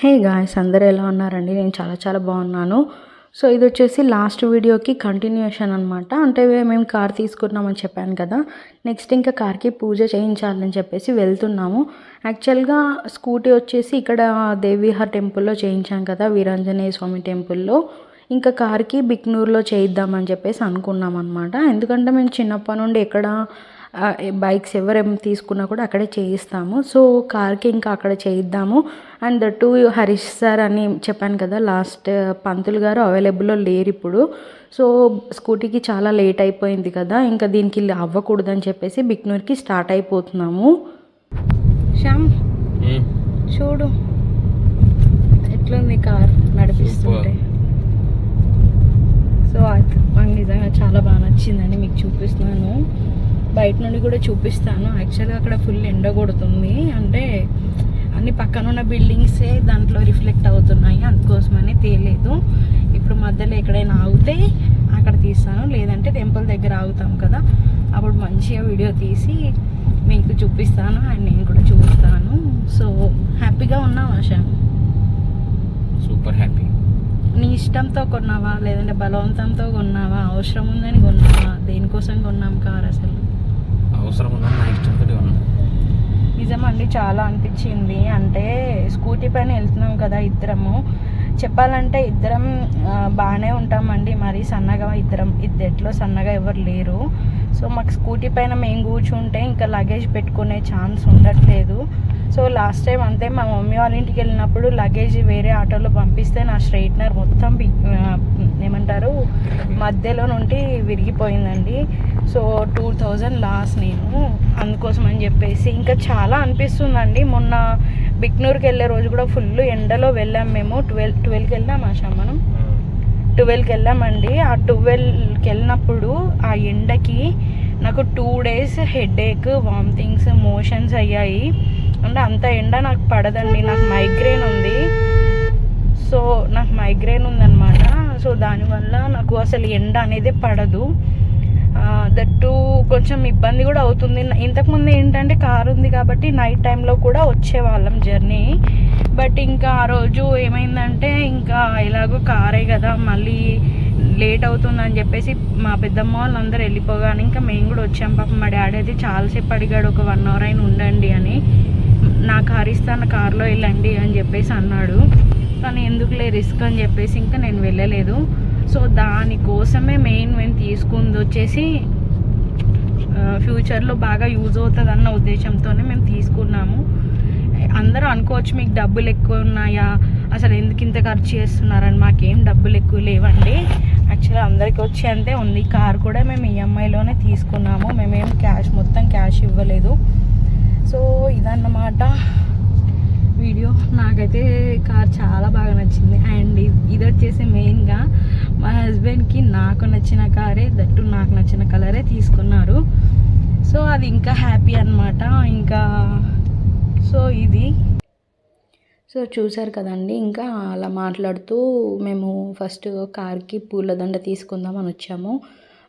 Hey guys అందరు ఎలా ఉన్నారండి? నేను చాలా చాలా బాగున్నాను. సో ఇది వచ్చేసి లాస్ట్ వీడియోకి కంటిన్యూషన్ అనమాట అంటే మేము కార్ తీసుకున్నామని చెప్పాను కదా. నెక్స్ట్ ఇంకా కార్కి పూజ చేయించాలని చెప్పేసి వెళ్తున్నాము. యాక్చువల్గా స్కూటీ వచ్చేసి ఇక్కడ దేవిహార్ టెంపుల్లో చేయించాం కదా వీరాంజనేయ స్వామి టెంపుల్లో. ఇంకా కార్కి బిక్నూర్లో చేయిద్దామని చెప్పేసి అనుకున్నాం అనమాట ఎందుకంటే మేము చిన్నప్పటి నుండి ఎక్కడ బైక్స్ ఎవరేం తీసుకున్నా కూడా అక్కడే చేయిస్తాము. సో కార్కి ఇంకా అక్కడ చేయిద్దాము. అండ్ టూ హరీష్ సార్ అని చెప్పాను కదా లాస్ట్ పంతులు గారు అవైలబుల్లో లేరు ఇప్పుడు. సో స్కూటీకి చాలా లేట్ అయిపోయింది కదా ఇంకా దీనికి అవ్వకూడదని చెప్పేసి బిక్నూర్కి స్టార్ట్ అయిపోతున్నాము. శ్యామ్ చూడు. ఎట్లుంది కార్ నడిపిస్తుంటే. సో అది నాకు నిజంగా చాలా బాగా నచ్చిందండి మీకు చూపిస్తున్నాను. బయట నుండి కూడా చూపిస్తాను. యాక్చువల్గా అక్కడ ఫుల్ ఎండ కొడుతుంది. అంటే అన్ని పక్కన ఉన్న బిల్డింగ్సే దాంట్లో రిఫ్లెక్ట్ అవుతున్నాయి. అందుకోసమని తేలేదు. ఇప్పుడు మధ్యలో ఎక్కడైనా ఆగితే అక్కడ తీస్తాను. లేదంటే టెంపుల్ దగ్గర ఆగుతాం కదా. అప్పుడు మంచిగా వీడియో తీసి మీకు చూపిస్తాను అండ్ నేను కూడా చూపిస్తాను సో హ్యాపీగా ఉన్నాం ఆశ? సూపర్ హ్యాపీ నీ ఇష్టంతో కొన్నావా? లేదంటే బలవంతంతో కొన్నావా? అవసరం ఉందని కొన్నావా? దేనికోసం కొన్నాం కార్ అసలు? అవసరం ఉందని నా ఇష్టంతో ఉన్నాను నిజమండి చాలా అనిపించింది. అంటే స్కూటీ పైన వెళ్తున్నాం కదా ఇద్దరము. చెప్పాలంటే ఇద్దరం బాగానే ఉంటామండి. మరి సన్నగా ఇద్దరం. ఇద్దట్లో సన్నగా ఎవరు లేరు. సో మాకు స్కూటీ పైన మేము కూర్చుంటే ఇంకా లగేజ్ పెట్టుకునే ఛాన్స్ ఉండట్లేదు. సో లాస్ట్ టైం అంతే మా మమ్మీ వాళ్ళ ఇంటికి వెళ్ళినప్పుడు లగేజ్ వేరే ఆటోలో పంపిస్తే నా స్ట్రైట్నర్ మొత్తం ఏమంటారు మధ్యలో నుండి విరిగిపోయిందండి. సో టూ థౌజండ్ లాస్ నేను అందుకోసం అని చెప్పేసి ఇంకా చాలా అనిపిస్తుందండి. మొన్న బిక్నూర్కి వెళ్ళే రోజు కూడా ఫుల్ ఎండలో వెళ్ళాం మేము. ట్వెల్వ్ ట్వెల్వ్కి వెళ్ళాం ఆశా మనం? ట్వెల్వ్కి వెళ్ళామండి. ఆ ట్వెల్వ్కి వెళ్ళినప్పుడు ఆ ఎండకి నాకు two days headache vomitings motions అయ్యాయి. అంటే అంత ఎండ నాకు పడదండి నాకు మైగ్రేన్ ఉంది. సో నాకు మైగ్రేన్ ఉందన్నమాట. సో దానివల్ల నాకు అసలు ఎండ అనేది పడదు. దట్టు కొంచెం ఇబ్బంది కూడా అవుతుంది. ఇంతకుముందు ఏంటంటే కారు ఉంది కాబట్టి నైట్ టైంలో కూడా వచ్చేవాళ్ళం జర్నీ బట్ ఇంకా ఆ రోజు ఏమైందంటే ఇంకా ఎలాగో కారే కదా మళ్ళీ లేట్ అవుతుందని చెప్పేసి మా పెద్దమ్మ వాళ్ళందరూ వెళ్ళిపోగానే ఇంకా మేము కూడా వచ్చాం. పాపం మా డాడీ అయితే చాలాసేపు అడిగాడు ఒక వన్ అవర్ అయిన ఉండండి అని. నా కార్ ఇస్తాను కార్లో వెళ్ళండి అని చెప్పేసి అన్నాడు. కానీ ఎందుకులే రిస్క్ అని చెప్పేసి ఇంకా నేను వెళ్ళలేదు. సో దానికోసమే మెయిన్ మేము తీసుకుంది వచ్చేసి ఫ్యూచర్లో బాగా యూజ్ అవుతుంది అన్న ఉద్దేశంతోనే మేము తీసుకున్నాము. అందరూ అనుకోవచ్చు మీకు డబ్బులు ఎక్కువ ఉన్నాయా? అసలు ఎందుకు ఇంత ఖర్చు చేస్తున్నారని మాకేం డబ్బులు ఎక్కువ లేవండి. యాక్చువల్గా అందరికీ వచ్చి అంతే ఉంది. కార్ కూడా మేము ఈఎంఐలోనే తీసుకున్నాము. మేమేం క్యాష్ మొత్తం క్యాష్ ఇవ్వలేదు. సో ఇదన్నమాట వీడియో. నాకైతే కార్ చాలా బాగా నచ్చింది. అండ్ ఇది వచ్చేసి మెయిన్గా మా హస్బెండ్కి నాకు నచ్చిన కారే దట్టు నాకు నచ్చిన కలరే తీసుకున్నారు. సో అది ఇంకా హ్యాపీ అన్నమాట. ఇంకా సో ఇది. సో చూసారు కదండి ఇంకా అలా మాట్లాడుతూ మేము ఫస్ట్ కార్కి పూలదండ తీసుకుందామని వచ్చాము.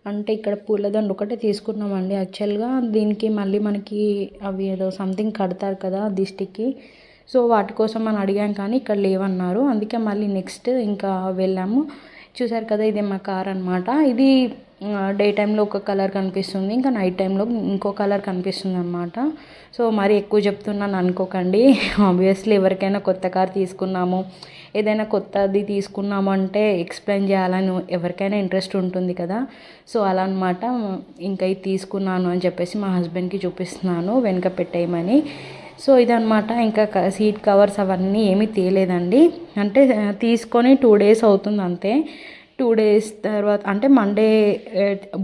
అంటే ఇక్కడ పూలదండ ఒకటే తీసుకున్నామండి యాక్చువల్గా దీనికి మళ్ళీ మనకి అవి ఏదో సంథింగ్ కడతారు కదా దిష్టికి. సో వాటి కోసం అని అడిగాం కానీ ఇక్కడ లేవన్నారు. అందుకే మళ్ళీ నెక్స్ట్ ఇంకా వెళ్ళాము. చూసారు కదా ఇది మా కార్ అనమాట ఇది డే టైంలో ఒక కలర్ కనిపిస్తుంది. ఇంకా నైట్ టైంలో ఇంకో కలర్ కనిపిస్తుంది అనమాట సో మరి ఎక్కువ చెప్తున్నాను అనుకోకండి. ఆబ్వియస్లీ ఎవరికైనా కొత్త కార్ తీసుకున్నాము. ఏదైనా కొత్తది అది తీసుకున్నామంటే ఎక్స్ప్లెయిన్ చేయాలని ఎవరికైనా ఇంట్రెస్ట్ ఉంటుంది కదా. సో అలా అనమాట ఇంకా ఇది తీసుకున్నాను అని చెప్పేసి మా హస్బెండ్కి చూపిస్తున్నాను వెనుక పెట్టేయమని. సో ఇదనమాట ఇంకా సీట్ కవర్స్ అవన్నీ ఏమీ తీయలేదండి అంటే తీసుకొని టూ డేస్ అవుతుంది అంతే. టూ డేస్ తర్వాత అంటే మండే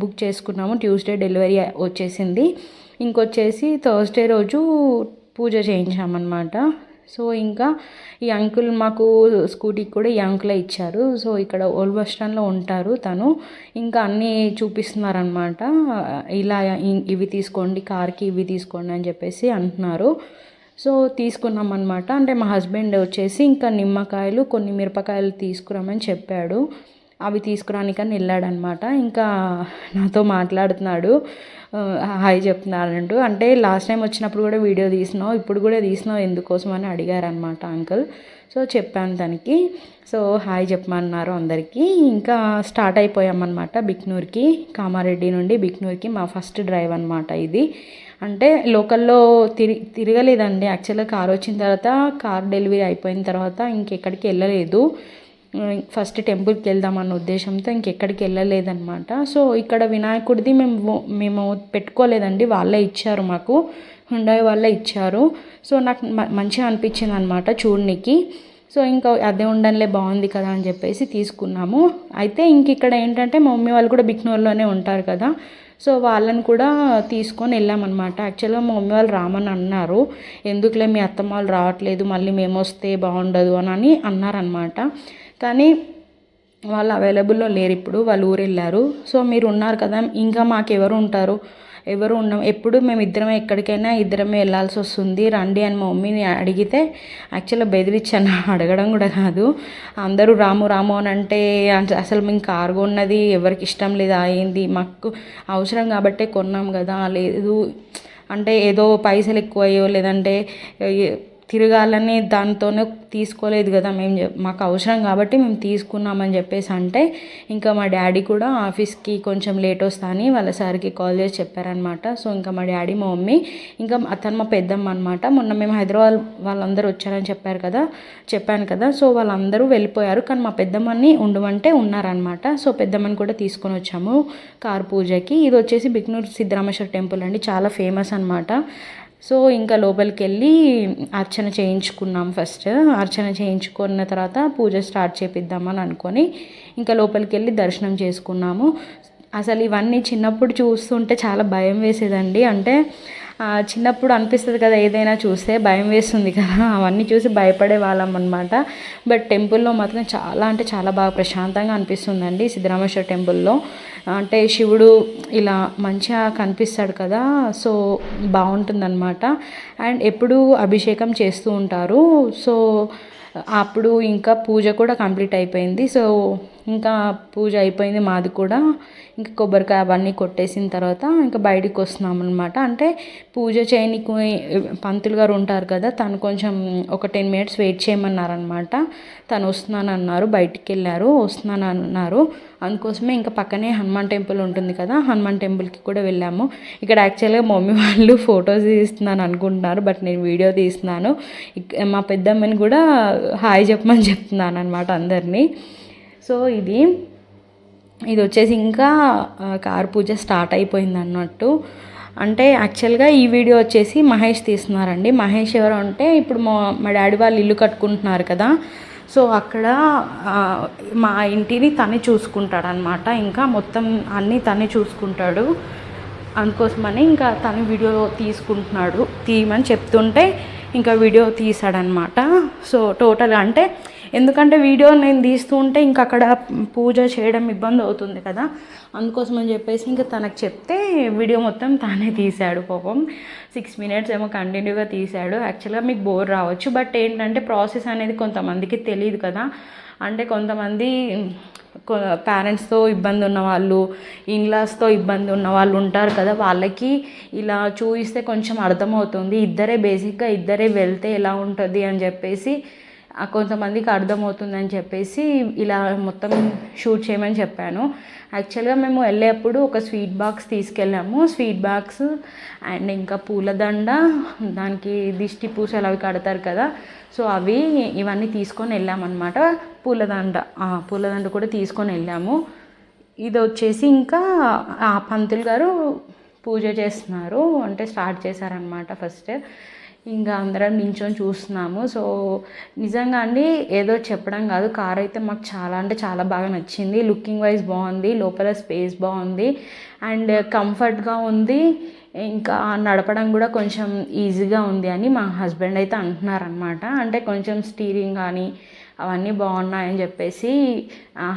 బుక్ చేసుకున్నాము ట్యూస్డే డెలివరీ వచ్చేసింది. ఇంకొచ్చేసి థర్స్డే రోజు పూజ చేయించామన్నమాట. సో ఇంకా ఈ అంకుల్ మాకు స్కూటీకి కూడా ఈ అంకులే ఇచ్చారు. సో ఇక్కడ ఓల్డ్ బస్ స్టాండ్లో ఉంటారు తను. ఇంకా అన్నీ చూపిస్తున్నారనమాట ఇలా ఇ- ఇవి తీసుకోండి కార్కి ఇవి తీసుకోండి అని చెప్పేసి అంటున్నారు. సో తీసుకున్నాం అనమాట అంటే మా హస్బెండ్ వచ్చేసి ఇంకా నిమ్మకాయలు కొన్ని మిరపకాయలు తీసుకురామని చెప్పాడు. అవి తీసుకురానికని వెళ్ళాడనమాట ఇంకా నాతో మాట్లాడుతున్నాడు. హాయ్ చెప్తున్నారంటూ. అంటే లాస్ట్ టైం వచ్చినప్పుడు కూడా వీడియో తీసినావు ఇప్పుడు కూడా తీసినావు ఎందుకోసం అని అడిగారనమాట అంకుల్. సో చెప్పాను తనకి. సో హాయ్ చెప్పమన్నారు అందరికీ. ఇంకా స్టార్ట్ అయిపోయామన్నమాట బిక్నూర్కి కామారెడ్డి నుండి బిక్నూర్కి మా ఫస్ట్ డ్రైవ్ అనమాట ఇది. అంటే లోకల్లో తిరిగి తిరగలేదండి. యాక్చువల్గా కార్ వచ్చిన తర్వాత కార్ డెలివరీ అయిపోయిన తర్వాత ఇంకెక్కడికి వెళ్ళలేదు. ఫస్ట్ టెంపుల్కి వెళ్దామన్న ఉద్దేశంతో ఇంకెక్కడికి వెళ్ళలేదన్నమాట. సో ఇక్కడ వినాయకుడిది మేము మేము పెట్టుకోలేదండి. వాళ్ళే ఇచ్చారు మాకు. హుండాయి వాళ్ళే ఇచ్చారు. సో నాకు మ- మంచిగా అనిపించింది అనమాట చూడనికి. సో ఇంకా అదే ఉండనిలే బాగుంది కదా అని చెప్పేసి తీసుకున్నాము. అయితే ఇంక ఇక్కడ ఏంటంటే మా మమ్మీ వాళ్ళు కూడా బిక్నూర్లోనే ఉంటారు కదా. సో వాళ్ళని కూడా తీసుకొని వెళ్ళామన్నమాట. యాక్చువల్గా మా మమ్మీ వాళ్ళు రామని అన్నారు. ఎందుకులే మీ అత్తమ్మ వాళ్ళు రావట్లేదు మళ్ళీ మేము వస్తే బాగుండదు అని అని అన్నారనమాట కానీ వాళ్ళు అవైలబుల్లో లేరు ఇప్పుడు వాళ్ళు ఊరు వెళ్ళారు సో మీరు ఉన్నారు కదా ఇంకా మాకు ఎవరు ఉంటారు? ఎవరు ఉన్నాం ఎప్పుడు మేము ఇద్దరమే ఎక్కడికైనా ఇద్దరమే వెళ్ళాల్సి వస్తుంది. రండి అని మా మమ్మీని అడిగితే యాక్చువల్గా బెదిరించాను. అడగడం కూడా కాదు. అందరూ రాము రాము అని అంటే అసలు మేము కార్గో ఉన్నది ఎవరికి ఇష్టం లేదు అయింది మాకు అవసరం కాబట్టే కొన్నాం కదా. లేదు అంటే ఏదో పైసలు ఎక్కువయ్యో లేదంటే తిరగాలని దాంతోనే తీసుకోలేదు కదా మేము మాకు అవసరం కాబట్టి మేము తీసుకున్నామని చెప్పేసి అంటే ఇంకా మా డాడీ కూడా ఆఫీస్కి కొంచెం లేట్ వస్తా అని వాళ్ళ సార్కి కాల్ చేసి చెప్పారనమాట సో ఇంకా మా డాడీ మా మమ్మీ ఇంకా అతను మా పెద్దమ్మ అనమాట మొన్న మేము హైదరాబాద్ వాళ్ళందరూ వచ్చారని చెప్పారు కదా చెప్పాను కదా. సో వాళ్ళందరూ వెళ్ళిపోయారు కానీ మా పెద్దమ్మని ఉండమంటే ఉన్నారనమాట సో పెద్దమ్మని కూడా తీసుకొని వచ్చాము కార్ పూజకి. ఇది వచ్చేసి బిక్నూర్ సిద్ధరామేశ్వర టెంపుల్ అండి. చాలా ఫేమస్ అనమాట సో ఇంకా లోపలికి వెళ్ళి అర్చన చేయించుకున్నాం ఫస్ట్. అర్చన చేయించుకున్న తర్వాత పూజ స్టార్ట్ చేపిద్దామని అనుకొని ఇంకా లోపలికి వెళ్ళి దర్శనం చేసుకున్నాము. అసలు ఇవన్నీ చిన్నప్పుడు చూస్తుంటే చాలా భయం వేసేదండి. అంటే చిన్నప్పుడు అనిపిస్తుంది కదా ఏదైనా చూస్తే భయం వేస్తుంది కదా. అవన్నీ చూసి భయపడే వాళ్ళం అనమాట బట్ టెంపుల్లో మాత్రం చాలా అంటే చాలా బాగా ప్రశాంతంగా అనిపిస్తుందండి సిద్ధరామేశ్వర టెంపుల్లో అంటే శివుడు ఇలా మంచిగా కనిపిస్తాడు కదా సో బాగుంటుందన్నమాట. అండ్ ఎప్పుడు అభిషేకం చేస్తూ ఉంటారు. సో అప్పుడు ఇంకా పూజ కూడా కంప్లీట్ అయిపోయింది. సో ఇంకా పూజ అయిపోయింది మాది కూడా. ఇంకా కొబ్బరికాయ అవన్నీ కొట్టేసిన తర్వాత ఇంకా బయటికి వస్తున్నాం అనమాట అంటే పూజ చేయనికి పంతులు గారు ఉంటారు కదా తను కొంచెం ఒక టెన్ మినిట్స్ వెయిట్ చేయమన్నారనమాట తను వస్తున్నాను అన్నారు బయటికి వెళ్ళారు వస్తున్నాను అన్నారు. అందుకోసమే ఇంకా పక్కనే హనుమాన్ టెంపుల్ ఉంటుంది కదా హనుమాన్ టెంపుల్కి కూడా వెళ్ళాము. ఇక్కడ యాక్చువల్గా మమ్మీ వాళ్ళు ఫొటోస్ తీస్తున్నాను అనుకుంటున్నారు బట్ నేను వీడియో తీస్తున్నాను. మా పెద్దమ్మని కూడా హాయ్ చెప్పమని చెప్తున్నాను అనమాట అందరినీ. సో ఇది ఇది వచ్చేసి ఇంకా కార్ కారు పూజ స్టార్ట్ అయిపోయింది అన్నట్టు. అంటే యాక్చువల్గా ఈ వీడియో వచ్చేసి మహేష్ తీస్తున్నారండి. మహేష్ ఎవరు అంటే ఇప్పుడు మా మా డాడీ వాళ్ళు ఇల్లు కట్టుకుంటున్నారు కదా. సో అక్కడ మా ఇంటిని తనే చూసుకుంటాడనమాట ఇంకా మొత్తం అన్నీ తనే చూసుకుంటాడు. అందుకోసమని ఇంకా తను వీడియో తీసుకుంటున్నాడు. తీయమని చెప్తుంటే ఇంకా వీడియో తీసాడనమాట సో టోటల్ అంటే ఎందుకంటే వీడియో నేను తీస్తూ ఉంటే ఇంక అక్కడ పూజ చేయడం ఇబ్బంది అవుతుంది కదా. అందుకోసం అని చెప్పేసి ఇంకా తనకు చెప్తే వీడియో మొత్తం తానే తీశాడు పాపం. సిక్స్ మినిట్స్ ఏమో కంటిన్యూగా తీశాడు. యాక్చువల్గా మీకు బోర్ రావచ్చు. బట్ ఏంటంటే ప్రాసెస్ అనేది కొంతమందికి తెలియదు కదా. అంటే కొంతమంది పేరెంట్స్తో ఇబ్బంది ఉన్న వాళ్ళు ఇన్లాస్తో ఇబ్బంది ఉన్న వాళ్ళు ఉంటారు కదా. వాళ్ళకి ఇలా చూపిస్తే కొంచెం అర్థమవుతుంది. ఇద్దరే బేసిక్గా ఇద్దరే వెళ్తే ఎలా ఉంటుంది అని చెప్పేసి కొంతమందికి అర్థమవుతుందని చెప్పేసి ఇలా మొత్తం షూట్ చేయమని చెప్పాను. యాక్చువల్గా మేము వెళ్ళేప్పుడు ఒక స్వీట్ బాక్స్ తీసుకెళ్ళాము. స్వీట్ బాక్స్ అండ్ ఇంకా పూలదండ దానికి దిష్టి పూసలు అవి కడతారు కదా సో అవి ఇవన్నీ తీసుకొని వెళ్ళామన్నమాట. పూలదండ పూలదండ కూడా తీసుకొని వెళ్ళాము. ఇది వచ్చేసి ఇంకా ఆ పంతులు గారు పూజ చేస్తున్నారు అంటే స్టార్ట్ చేశారనమాట ఫస్ట్. ఇంకా అందరం నించొని చూస్తున్నాము. సో నిజంగా అండి ఏదో చెప్పడం కాదు. కార్ అయితే మాకు చాలా అంటే చాలా బాగా నచ్చింది. లుకింగ్ వైజ్ బాగుంది లోపల స్పేస్ బాగుంది. అండ్ కంఫర్ట్గా ఉంది. ఇంకా నడపడం కూడా కొంచెం ఈజీగా ఉంది అని మా హస్బెండ్ అయితే అంటున్నారనమాట అంటే కొంచెం స్టీరింగ్ కానీ అవన్నీ బాగున్నాయని చెప్పేసి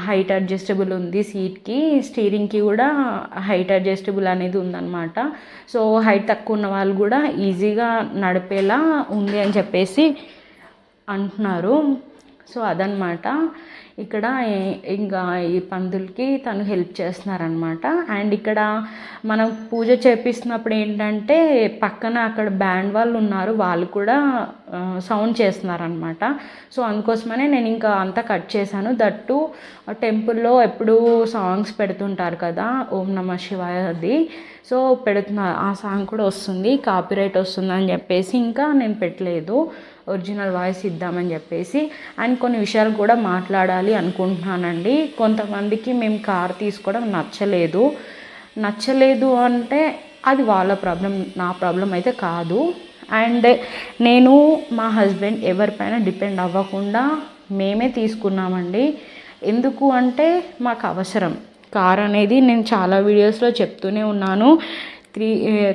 హైట్ అడ్జస్టబుల్ ఉంది సీట్కి స్టీరింగ్కి కూడా హైట్ అడ్జస్టబుల్ అనేది ఉందన్నమాట. సో హైట్ తక్కువ ఉన్న వాళ్ళు కూడా ఈజీగా నడిపేలా ఉంది అని చెప్పేసి అంటున్నారు. సో అదనమాట ఇక్కడ ఇంకా ఈ పందులకి తను హెల్ప్ చేస్తున్నారనమాట అండ్ ఇక్కడ మనం పూజ చేపిస్తున్నప్పుడు ఏంటంటే పక్కన అక్కడ బ్యాండ్ వాళ్ళు ఉన్నారు వాళ్ళు కూడా సౌండ్ చేస్తున్నారనమాట సో అందుకోసమనే నేను ఇంకా అంతా కట్ చేశాను. దట్టు టెంపుల్లో ఎప్పుడూ సాంగ్స్ పెడుతుంటారు కదా ఓం నమ శివాయ అది. సో పెడుతున్నారు ఆ సాంగ్ కూడా వస్తుంది కాపీరైట్ వస్తుందని చెప్పేసి ఇంకా నేను పెట్టలేదు. ఒరిజినల్ వాయిస్ ఇద్దామని చెప్పేసి అండ్ కొన్ని విషయాలు కూడా మాట్లాడాలి అనుకుంటున్నానండి. కొంతమందికి మేము కార్ తీసుకోవడం నచ్చలేదు. నచ్చలేదు అంటే అది వాళ్ళ ప్రాబ్లం నా ప్రాబ్లం అయితే కాదు. అండ్ నేను మా హస్బెండ్ ఎవరిపైన డిపెండ్ అవ్వకుండా మేమే తీసుకున్నామండి. ఎందుకు అంటే మాకు అవసరం. కార్ అనేది నేను చాలా వీడియోస్లో చెప్తూనే ఉన్నాను. త్రీ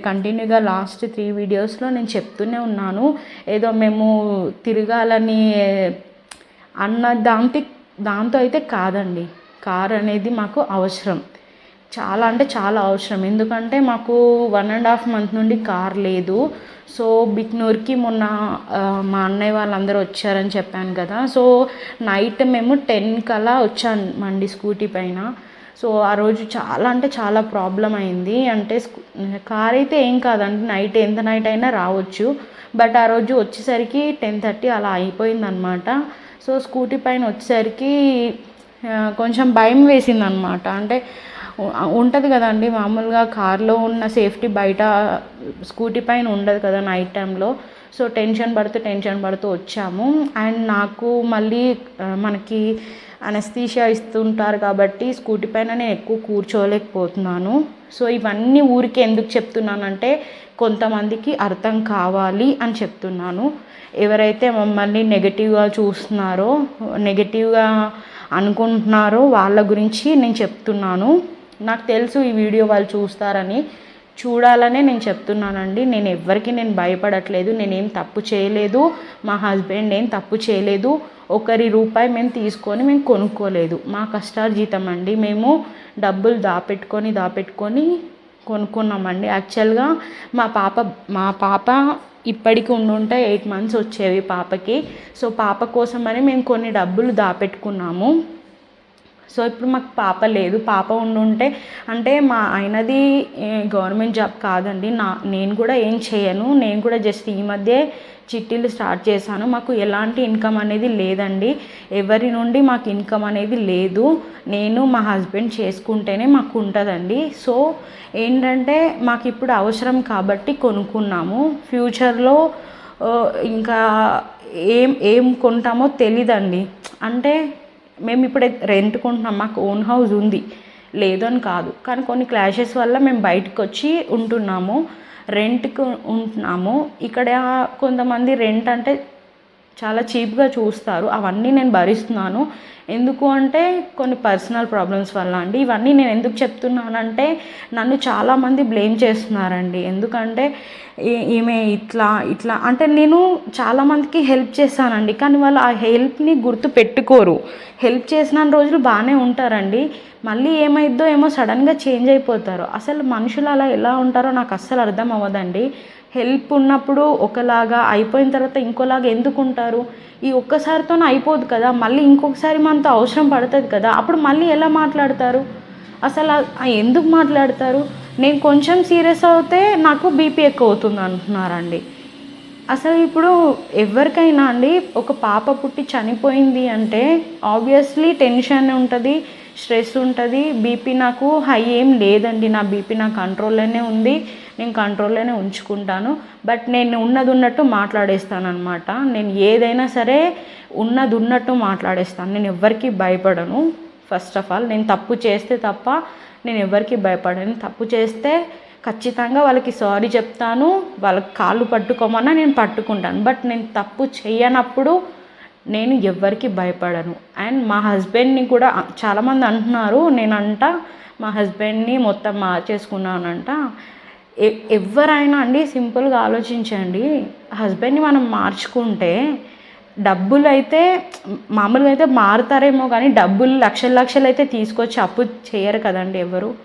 కంటిన్యూగా లాస్ట్ త్రీ వీడియోస్లో నేను చెప్తూనే ఉన్నాను. ఏదో మేము తిరగాలని అన్న దాంతో దాంతో అయితే కాదండి. కార్ అనేది మాకు అవసరం. చాలా అంటే చాలా అవసరం. ఎందుకంటే మాకు వన్ అండ్ హాఫ్ మంత్ నుండి కార్ లేదు. సో బిక్నూర్కి మొన్న మా అన్నయ్య వాళ్ళందరూ వచ్చారని చెప్పాను కదా. సో నైట్ మేము టెన్ కల్లా వచ్చామండి స్కూటీ పైన. సో ఆ రోజు చాలా అంటే చాలా ప్రాబ్లం అయింది. అంటే కార్ అయితే ఏం కాదండి నైట్ ఎంత నైట్ అయినా రావచ్చు. బట్ ఆ రోజు వచ్చేసరికి టెన్ థర్టీ అలా అయిపోయిందనమాట సో స్కూటీ పైన వచ్చేసరికి కొంచెం భయం వేసింది అనమాట అంటే ఉంటుంది కదండి మామూలుగా కార్లో ఉన్న సేఫ్టీ బయట స్కూటీ పైన ఉండదు కదా నైట్ టైంలో. సో టెన్షన్ పడుతూ టెన్షన్ పడుతూ వచ్చాము. అండ్ నాకు మళ్ళీ మనకి అనస్థీషియా ఇస్తుంటారు కాబట్టి స్కూటీ పైన నేను ఎక్కువ కూర్చోలేకపోతున్నాను. సో ఇవన్నీ ఊరికి ఎందుకు చెప్తున్నానంటే కొంతమందికి అర్థం కావాలి అని చెప్తున్నాను. ఎవరైతే మమ్మల్ని నెగటివ్గా చూస్తున్నారో నెగటివ్గా అనుకుంటున్నారో వాళ్ళ గురించి నేను చెప్తున్నాను. నాకు తెలుసు ఈ వీడియో వాళ్ళు చూస్తారని. చూడాలనే నేను చెప్తున్నానండి. నేను ఎవ్వరికి నేను భయపడట్లేదు. నేనేం తప్పు చేయలేదు. మా హస్బెండ్ ఏం తప్పు చేయలేదు. ఒకరి రూపాయి మేము తీసుకొని మేము కొనుక్కోలేదు. మా కష్టార్జితం అండి. మేము డబ్బులు దాపెట్టుకొని దాపెట్టుకొని కొనుక్కున్నామండి. యాక్చువల్గా మా పాప మా పాప ఇప్పటికి ఉండుంటే ఎయిట్ మంత్స్ వచ్చేవి పాపకి. సో పాప కోసమని మేము కొన్ని డబ్బులు దాపెట్టుకున్నాము. సో ఇప్పుడు మాకు పాప లేదు. పాప ఉండుంటే అంటే మా ఆయనది గవర్నమెంట్ జాబ్ కాదండి. నా నేను కూడా ఏం చేయను. నేను కూడా జస్ట్ ఈ మధ్య చిట్టీలు స్టార్ట్ చేశాను. మాకు ఎలాంటి ఇన్కమ్ అనేది లేదండి. ఎవరి నుండి మాకు ఇన్కమ్ అనేది లేదు. నేను మా హస్బెండ్ చేసుకుంటేనే మాకు ఉంటుందండి. సో ఏంటంటే మాకు ఇప్పుడు అవసరం కాబట్టి కొనుక్కున్నాము. ఫ్యూచర్లో ఇంకా ఏం ఏం కొంటామో తెలీదండి. అంటే మేము ఇప్పుడు రెంట్ కొంటున్నాం మాకు ఓన్ హౌస్ ఉంది. లేదు అని కాదు. కానీ కొన్ని క్లాషెస్ వల్ల మేము బయటకు వచ్చి ఉంటున్నాము రెంట్కి ఉంటున్నాము. ఇక్కడ కొంతమంది రెంట్ అంటే చాలా చీప్గా చూస్తారు. అవన్నీ నేను భరిస్తున్నాను. ఎందుకు అంటే కొన్ని పర్సనల్ ప్రాబ్లమ్స్ వల్ల అండి. ఇవన్నీ నేను ఎందుకు చెప్తున్నానంటే నన్ను చాలామంది బ్లేమ్ చేస్తున్నారండి. ఎందుకంటే ఈమె ఇట్లా ఇట్లా అంటే నేను చాలామందికి హెల్ప్ చేశానండి. కానీ వాళ్ళు ఆ హెల్ప్ని గుర్తు పెట్టుకోరు. హెల్ప్ చేసిన రోజులు బాగానే ఉంటారండి. మళ్ళీ ఏమైద్దో ఏమో సడన్గా చేంజ్ అయిపోతారు. అసలు మనుషులు అలా ఎలా ఉంటారో నాకు అస్సలు అర్థం అవ్వదండి. హెల్ప్ ఉన్నప్పుడు ఒకలాగా అయిపోయిన తర్వాత ఇంకోలాగా ఎందుకు ఉంటారు ఈ ఒక్కసారితోనే అయిపోదు కదా. మళ్ళీ ఇంకొకసారి మనతో అవసరం పడుతుంది కదా. అప్పుడు మళ్ళీ ఎలా మాట్లాడతారు? అసలు ఎందుకు మాట్లాడతారు? నేను కొంచెం సీరియస్ అవుతే నాకు బీపీ ఎక్కువ అవుతుంది అంటున్నారండి. అసలు ఇప్పుడు ఎవరికైనా అండి ఒక పాప పుట్టి చనిపోయింది అంటే ఆబ్వియస్లీ టెన్షన్ ఉంటుంది స్ట్రెస్ ఉంటుంది బీపీ నాకు హై ఏం లేదండి. నా బీపీ నా కంట్రోల్లోనే ఉంది. నేను కంట్రోల్లోనే ఉంచుకుంటాను. బట్ నేను ఉన్నది ఉన్నట్టు మాట్లాడేస్తాను అనమాట నేను ఏదైనా సరే ఉన్నది ఉన్నట్టు మాట్లాడేస్తాను. నేను ఎవ్వరికీ భయపడను. ఫస్ట్ ఆఫ్ ఆల్ నేను తప్పు చేస్తే తప్ప నేను ఎవరికి భయపడను. తప్పు చేస్తే ఖచ్చితంగా వాళ్ళకి సారీ చెప్తాను. వాళ్ళకి కాళ్ళు పట్టుకోమన్నా నేను పట్టుకుంటాను. బట్ నేను తప్పు చేయనప్పుడు నేను ఎవ్వరికి భయపడను. అండ్ మా హస్బెండ్ని కూడా చాలామంది అంటున్నారు. నేను అంట మా హస్బెండ్ని మొత్తం మార్చేసుకున్నానంట. ఎవరైనా అండి సింపుల్గా ఆలోచించండి. హస్బెండ్ని మనం మార్చుకుంటే డబ్బులు అయితే మామూలుగా అయితే మారుతారేమో కానీ డబ్బులు లక్షల లక్షలు అయితే తీసుకొచ్చి అప్పు చేయరు కదండి ఎవరు.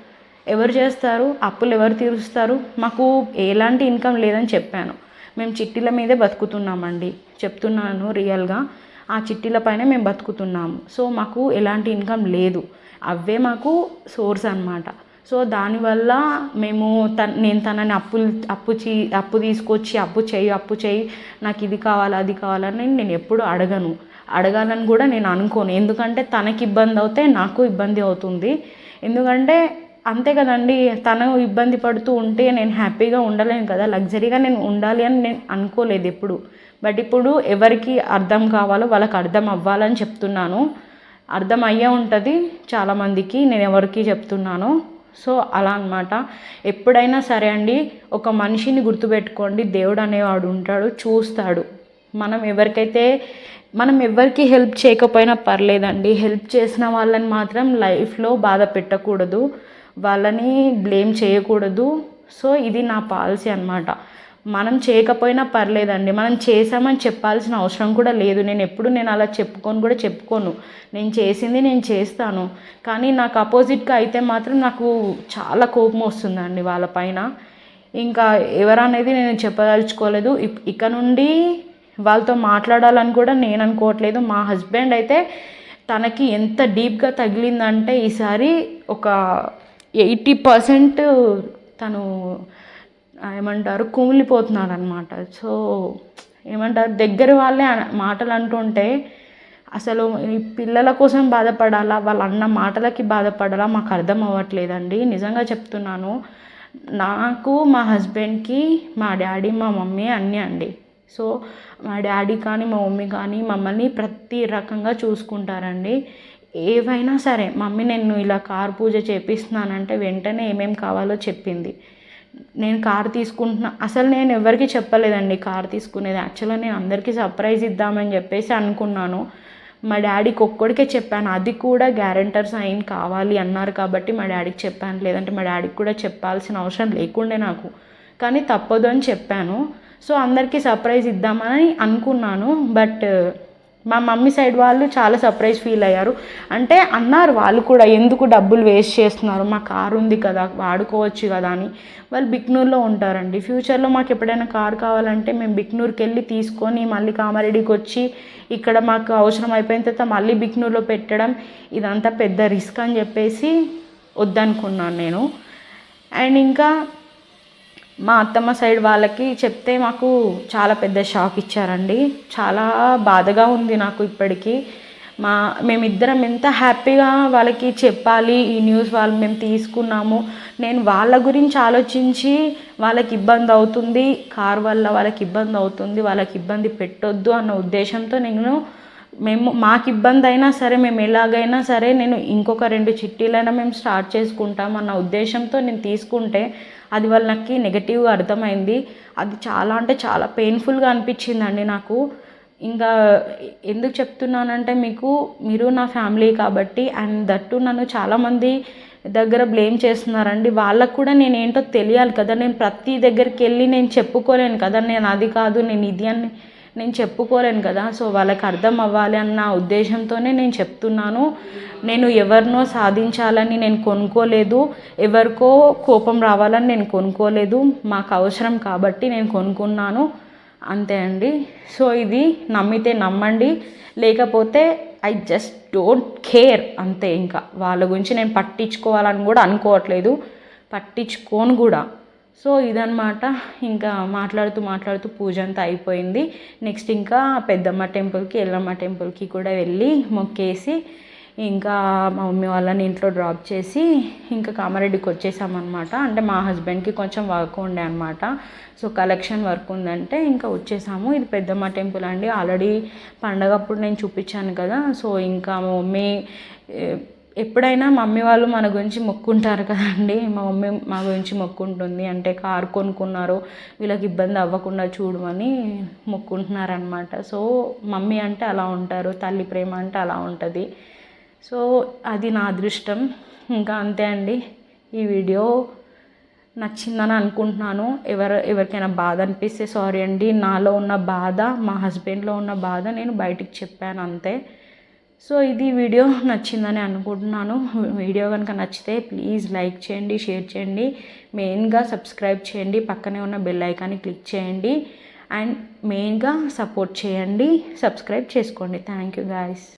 ఎవరు చేస్తారు? అప్పులు ఎవరు తీరుస్తారు? మాకు ఎలాంటి ఇన్కమ్ లేదని చెప్పాను. మేము చిట్టీల మీదే బతుకుతున్నామండి. చెప్తున్నాను రియల్గా. ఆ చిట్టీల పైన మేము బతుకుతున్నాము. సో మాకు ఎలాంటి ఇన్కమ్ లేదు. అవే మాకు సోర్స్ అనమాట సో దానివల్ల మేము తన నేను తనని అప్పులు అప్పు చీ అప్పు తీసుకొచ్చి అప్పు చేయి అప్పు చేయి నాకు ఇది కావాలి అది కావాలని నేను ఎప్పుడు అడగను. అడగాలని కూడా నేను అనుకోను. ఎందుకంటే తనకి ఇబ్బంది అవుతే నాకు ఇబ్బంది అవుతుంది. ఎందుకంటే అంతే కదండి తను ఇబ్బంది పడుతూ ఉంటే నేను హ్యాపీగా ఉండలేను కదా. లగ్జరీగా నేను ఉండాలి అని నేను అనుకోలేదు ఎప్పుడు. బట్ ఇప్పుడు ఎవరికి అర్థం కావాలో వాళ్ళకి అర్థం అవ్వాలని చెప్తున్నాను. అర్థం అయ్యే ఉంటుంది చాలామందికి. నేను ఎవరికి చెప్తున్నాను సో అలా అన్నమాట. ఎప్పుడైనా సరే అండి ఒక మనిషిని గుర్తుపెట్టుకోండి. దేవుడు అనేవాడు ఉంటాడు చూస్తాడు. మనం ఎవరికైతే మనం ఎవరికి హెల్ప్ చేయకపోయినా పర్లేదండి. హెల్ప్ చేసిన వాళ్ళని మాత్రం లైఫ్లో బాధ పెట్టకూడదు. వాళ్ళని బ్లేమ్ చేయకూడదు. సో ఇది నా పాలసీ అన్నమాట. మనం చేయకపోయినా పర్లేదండి. మనం చేసామని చెప్పాల్సిన అవసరం కూడా లేదు. నేను ఎప్పుడు నేను అలా చెప్పుకొని కూడా చెప్పుకోను. నేను చేసింది నేను చేస్తాను. కానీ నాకు అపోజిట్గా అయితే మాత్రం నాకు చాలా కోపం వస్తుందండి వాళ్ళ పైన. ఇంకా ఎవరనేది నేను చెప్పదలుచుకోలేదు. ఇప్- ఇక నుండి వాళ్ళతో మాట్లాడాలని కూడా నేను అనుకోవట్లేదు. మా హస్బెండ్ అయితే తనకి ఎంత డీప్గా తగిలిందంటే ఈసారి ఒక ఎయిటీ పర్సెంట్ తను ఏమంటారు కుమిలిపోతున్నాడు అనమాట సో ఏమంటారు దగ్గర వాళ్ళే మాటలు అంటుంటే అసలు ఈ పిల్లల కోసం బాధపడాలా వాళ్ళ అన్న మాటలకి బాధపడాలా మాకు అర్థం అవ్వట్లేదండి. నిజంగా చెప్తున్నాను నాకు మా హస్బెండ్కి మా డాడీ మా మమ్మీ అన్నీ అండి. సో మా డాడీ కానీ మా మమ్మీ కానీ మమ్మల్ని ప్రతి రకంగా చూసుకుంటారండి. ఏవైనా సరే మమ్మీ నేను ఇలా కార్ పూజ చేపిస్తున్నానంటే వెంటనే ఏమేమి కావాలో చెప్పింది. నేను కార్ తీసుకుంటున్నా. అసలు నేను ఎవరికి చెప్పలేదండి కార్ తీసుకునేది. యాక్చువల్గా నేను అందరికీ సర్ప్రైజ్ ఇద్దామని చెప్పేసి అనుకున్నాను. మా డాడీకి ఒక్కడికే చెప్పాను. అది కూడా గ్యారెంటర్ సైన్ కావాలి అన్నారు కాబట్టి మా డాడీకి చెప్పాను. లేదంటే మా డాడీకి కూడా చెప్పాల్సిన అవసరం లేకుండే నాకు. కానీ తప్పదు అని చెప్పాను. సో అందరికీ సర్ప్రైజ్ ఇద్దామని అనుకున్నాను. బట్ మా మమ్మీ సైడ్ వాళ్ళు చాలా సర్ప్రైజ్ ఫీల్ అయ్యారు. అంటే అన్నారు వాళ్ళు కూడా ఎందుకు డబ్బులు వేస్ట్ చేస్తున్నారు? మా కారు ఉంది కదా వాడుకోవచ్చు కదా అని. వాళ్ళు బిక్నూర్లో ఉంటారండి. ఫ్యూచర్లో మాకు ఎప్పుడైనా కారు కావాలంటే మేము బిక్నూర్కి వెళ్ళి తీసుకొని మళ్ళీ కామారెడ్డికి వచ్చి ఇక్కడ మాకు అవసరం అయిపోయిన తర్వాత మళ్ళీ బిక్నూర్లో పెట్టడం ఇదంతా పెద్ద రిస్క్ అని చెప్పేసి వద్దనుకున్నాను నేను. అండ్ ఇంకా మా అత్తమ్మ సైడ్ వాళ్ళకి చెప్తే మాకు చాలా పెద్ద షాక్ ఇచ్చారండి. చాలా బాధగా ఉంది నాకు ఇప్పటికీ. మా మేమిద్దరం ఎంత హ్యాపీగా వాళ్ళకి చెప్పాలి ఈ న్యూస్ వాళ్ళు మేము తీసుకున్నాము. నేను వాళ్ళ గురించి ఆలోచించి వాళ్ళకి ఇబ్బంది అవుతుంది కార్ వల్ల వాళ్ళకి ఇబ్బంది అవుతుంది వాళ్ళకి ఇబ్బంది పెట్టొద్దు అన్న ఉద్దేశంతో నేను మేము మాకు ఇబ్బంది అయినా సరే మేము ఎలాగైనా సరే నేను ఇంకొక రెండు చిట్టీలైనా మేము స్టార్ట్ చేసుకుంటాం అన్న ఉద్దేశంతో నేను తీసుకుంటే అది వాళ్ళకి నెగటివ్గా అర్థమైంది. అది చాలా అంటే చాలా పెయిన్ఫుల్గా అనిపించిందండి నాకు. ఇంకా ఎందుకు చెప్తున్నానంటే మీకు మీరు నా ఫ్యామిలీ కాబట్టి అండ్ దట్టు నన్ను చాలామంది దగ్గర బ్లేమ్ చేస్తున్నారండి. వాళ్ళకు కూడా నేను ఏంటో తెలియాలి కదా. నేను ప్రతి దగ్గరికి వెళ్ళి నేను చెప్పుకోలేను కదా. నేను అది కాదు నేను ఇది అని నేను చెప్పుకోలేను కదా. సో వాళ్ళకి అర్థం అవ్వాలి అన్న ఉద్దేశంతోనే నేను చెప్తున్నాను. నేను ఎవరినో సాధించాలని నేను కొనుక్కోలేదు. ఎవరికో కోపం రావాలని నేను కొనుక్కోలేదు. మాకు అవసరం కాబట్టి నేను కొనుక్కున్నాను. అంతే అండి. సో ఇది నమ్మితే నమ్మండి. లేకపోతే ఐ జస్ట్ డోంట్ కేర్ అంతే ఇంకా. వాళ్ళ గురించి నేను పట్టించుకోవాలని కూడా అనుకోవట్లేదు. పట్టించుకోను కూడా. సో ఇదనమాట ఇంకా మాట్లాడుతూ మాట్లాడుతూ పూజ అంతా అయిపోయింది. నెక్స్ట్ ఇంకా పెద్దమ్మ టెంపుల్కి ఎల్లమ్మ టెంపుల్కి కూడా వెళ్ళి మొక్కేసి ఇంకా మా మమ్మీ వాళ్ళని ఇంట్లో డ్రాప్ చేసి ఇంకా కామారెడ్డికి వచ్చేసామన్నమాట. అంటే మా హస్బెండ్కి కొంచెం వర్క్ ఉండే అనమాట సో కలెక్షన్ వర్క్ ఉందంటే ఇంకా వచ్చేసాము. ఇది పెద్దమ్మ టెంపుల్ అండి. ఆల్రెడీ పండగప్పుడు నేను చూపించాను కదా. సో ఇంకా మా మమ్మీ ఎప్పుడైనా మమ్మీ వాళ్ళు మన గురించి మొక్కుంటారు కదండి. మా మమ్మీ మా గురించి మొక్కుంటుంది. అంటే కారు కొనుక్కున్నారు వీళ్ళకి ఇబ్బంది అవ్వకుండా చూడమని మొక్కుంటున్నారనమాట సో మమ్మీ అంటే అలా ఉంటారు తల్లి ప్రేమ అంటే అలా ఉంటుంది. సో అది నా అదృష్టం. ఇంకా అంతే అండి. ఈ వీడియో నచ్చిందని అనుకుంటున్నాను. ఎవరు ఎవరికైనా బాధ అనిపిస్తే సారీ అండి. నాలో ఉన్న బాధ మా హస్బెండ్లో ఉన్న బాధ నేను బయటికి చెప్పాను అంతే. సో ఇది వీడియో నచ్చిందని అనుకుంటున్నాను. వీడియో కనుక నచ్చితే ప్లీజ్ లైక్ చేయండి షేర్ చేయండి. మెయిన్గా సబ్స్క్రైబ్ చేయండి. పక్కనే ఉన్న బెల్ ఐకాన్ని క్లిక్ చేయండి. అండ్ మెయిన్గా సపోర్ట్ చేయండి. సబ్స్క్రైబ్ చేసుకోండి. Thank you guys.